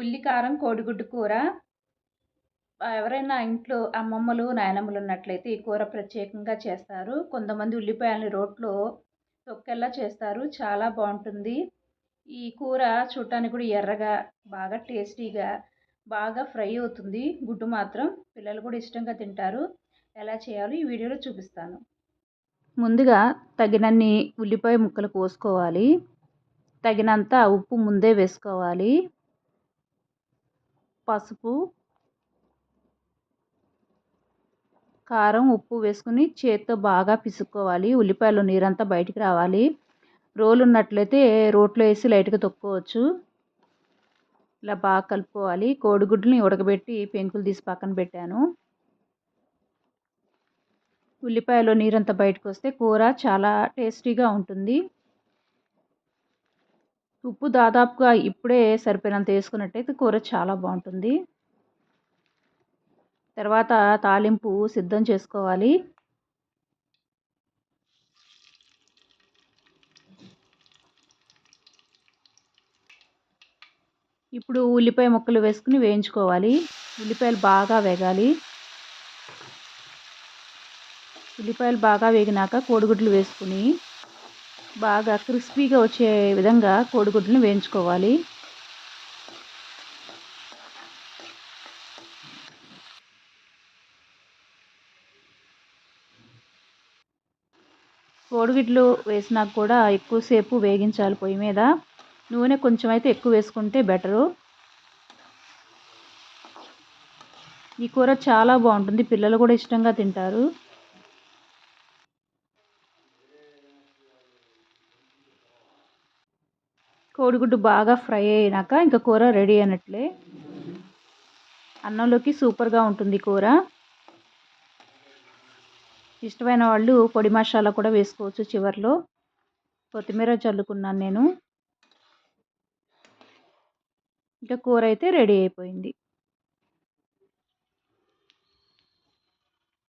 ఉల్లి కారం కోడిగుడ్డు కూర. ఎవరైనా ఇంట్లో అమ్మమ్మలు నాయనమ్మలు ఉన్నట్లయితే ఈ కూర ప్రత్యేకంగా చేస్తారు. కొంతమంది ఉల్లిపాయలని రోట్లో తొక్కెల్లా చేస్తారు. చాలా బాగుంటుంది. ఈ కూర చూడటానికి కూడా ఎర్రగా బాగా టేస్టీగా బాగా ఫ్రై అవుతుంది. గుడ్డు మాత్రం పిల్లలు కూడా ఇష్టంగా తింటారు. ఎలా చేయాలో ఈ వీడియోలో చూపిస్తాను. ముందుగా తగినన్ని ఉల్లిపాయ ముక్కలు కోసుకోవాలి. తగినంత ఉప్పు ముందే వేసుకోవాలి. పసుపు కారం ఉప్పు వేసుకుని చేత్తో బాగా పిసుక్కోవాలి. ఉల్లిపాయలు నీరంతా బయటికి రావాలి. రోలు ఉన్నట్లయితే రోట్లో వేసి లైట్గా తొక్కోవచ్చు ఇలా బాగా కలుపుకోవాలి. కోడిగుడ్లని ఉడకబెట్టి పెంకులు తీసి పక్కన పెట్టాను. ఉల్లిపాయలో నీరంతా బయటకు వస్తే కూర చాలా టేస్టీగా ఉంటుంది. ఉప్పు దాదాపుగా ఇప్పుడే సరిపోయినంత వేసుకున్నట్టయితే కూర చాలా బాగుంటుంది. తర్వాత తాలింపు సిద్ధం చేసుకోవాలి. ఇప్పుడు ఉల్లిపాయ ముక్కలు వేసుకుని వేయించుకోవాలి. ఉల్లిపాయలు బాగా వేగాలి. ఉల్లిపాయలు బాగా వేగినాక కోడిగుడ్లు వేసుకుని బాగా క్రిస్పీగా వచ్చే విధంగా కోడిగుడ్లను వేయించుకోవాలి. కోడిగుడ్లు వేసినాక కూడా ఎక్కువసేపు వేగించాలి పొయ్యి మీద. నూనె కొంచెం అయితే ఎక్కువ వేసుకుంటే బెటరు. ఈ కూర చాలా బాగుంటుంది. పిల్లలు కూడా ఇష్టంగా తింటారు. కోడిగుడ్డు బాగా ఫ్రై అయినాక ఇంకా కూర రెడీ అయినట్లే. అన్నంలోకి సూపర్గా ఉంటుంది కూర. ఇష్టమైన వాళ్ళు పొడి మసాలా కూడా వేసుకోవచ్చు చివరిలో. కొత్తిమీర చల్లుకున్నాను నేను. ఇంకా కూర అయితే రెడీ అయిపోయింది.